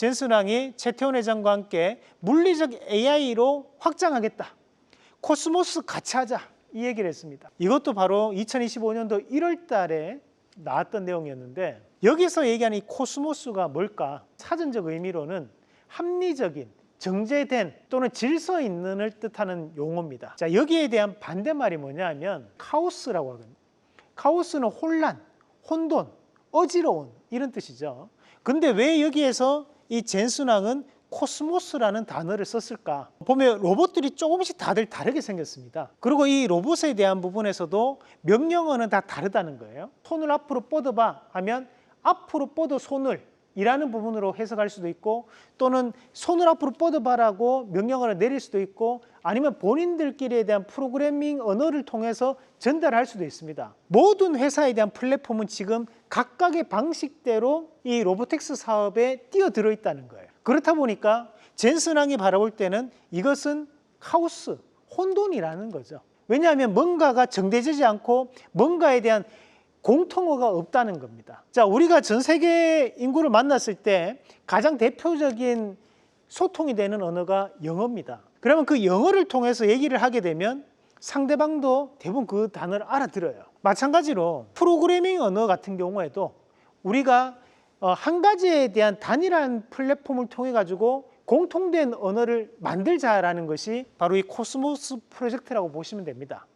젠슨 왕이 최태원 회장과 함께 물리적 AI로 확장하겠다. 코스모스 같이 하자. 이 얘기를 했습니다. 이것도 바로 2025년도 1월 달에 나왔던 내용이었는데 여기서 얘기하는 이 코스모스가 뭘까? 사전적 의미로는 합리적인 정제된 또는 질서 있는을 뜻하는 용어입니다. 자, 여기에 대한 반대말이 뭐냐면 카오스라고 하거든요. 카오스는 혼란, 혼돈, 어지러운 이런 뜻이죠. 근데 왜 여기에서 이 젠순왕은 코스모스라는 단어를 썼을까? 보면 로봇들이 조금씩 다들 다르게 생겼습니다. 그리고 이 로봇에 대한 부분에서도 명령어는 다 다르다는 거예요. 손을 앞으로 뻗어봐 하면 앞으로 뻗어 손을 이라는 부분으로 해석할 수도 있고 또는 손을 앞으로 뻗어봐라고 명령어를 내릴 수도 있고 아니면 본인들끼리에 대한 프로그래밍 언어를 통해서 전달할 수도 있습니다. 모든 회사에 대한 플랫폼은 지금 각각의 방식대로 이 로보텍스 사업에 뛰어들어 있다는 거예요. 그렇다 보니까 젠슨왕이 바라볼 때는 이것은 카오스, 혼돈이라는 거죠. 왜냐하면 뭔가가 정대되지 않고 뭔가에 대한 공통어가 없다는 겁니다. 자, 우리가 전 세계 인구를 만났을 때 가장 대표적인 소통이 되는 언어가 영어입니다. 그러면 그 영어를 통해서 얘기를 하게 되면 상대방도 대부분 그 단어를 알아들어요. 마찬가지로 프로그래밍 언어 같은 경우에도 우리가 어, 한 가지에 대한 단일한 플랫폼을 통해 가지고 공통된 언어를 만들자라는 것이 바로 이 코스모스 프로젝트라고 보시면 됩니다.